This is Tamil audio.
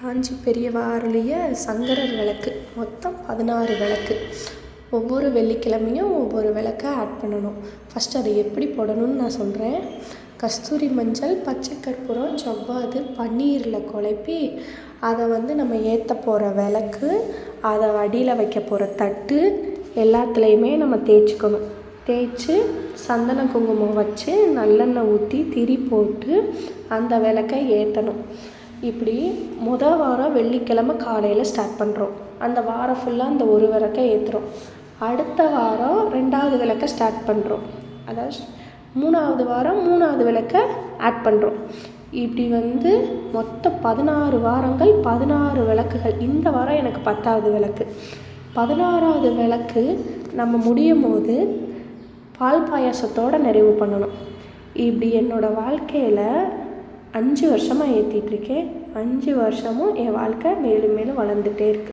காஞ்சி பெரியவா அருளிய சங்கரர் விளக்கு. மொத்தம் பதினாறு விளக்கு. ஒவ்வொரு வெள்ளிக்கிழமையும் ஒவ்வொரு விளக்க ஆட் பண்ணணும். ஃபஸ்ட்டு அதை எப்படி போடணும்னு நான் சொல்கிறேன் கஸ்தூரி மஞ்சள் பச்சை கற்பூரம் ஜவ்வாது பன்னீரில் குழப்பி அதை வந்து நம்ம ஏற்ற போகிற விளக்கு அதை அடியில் வைக்க போகிற தட்டு எல்லாத்துலேயுமே நம்ம தேய்ச்சிக்கணும். தேய்ச்சி சந்தன குங்குமம் வச்சு நல்லெண்ணெய் ஊற்றி திரி போட்டு அந்த விளக்க ஏற்றணும் இப்படி முதல் வாரம் வெள்ளிக்கிழம காலையில் ஸ்டார்ட் பண்ணுறோம் அந்த வாரம் ஃபுல்லாக அந்த ஒரு விளக்க ஏற்றுறோம் அடுத்த வாரம் ரெண்டாவது விளக்க ஸ்டார்ட் பண்ணுறோம் அதாவது மூணாவது வாரம் மூணாவது விளக்க ஆட் பண்ணுறோம் இப்படி வந்து மொத்தம் பதினாறு வாரங்கள் பதினாறு விளக்குகள். இந்த வாரம் எனக்கு பத்தாவது விளக்கு. பதினாறாவது விளக்கு நம்ம முடியும் போது பால் பாயாசத்தோடு நிறைவு பண்ணணும். இப்படி என்னோடய வாழ்க்கையில் அஞ்சு வருஷமாக ஏற்றிட்ருக்கேன் அஞ்சு வருஷமும் என் வாழ்க்கை மேலும் மேலும் வளர்ந்துட்டே இருக்குது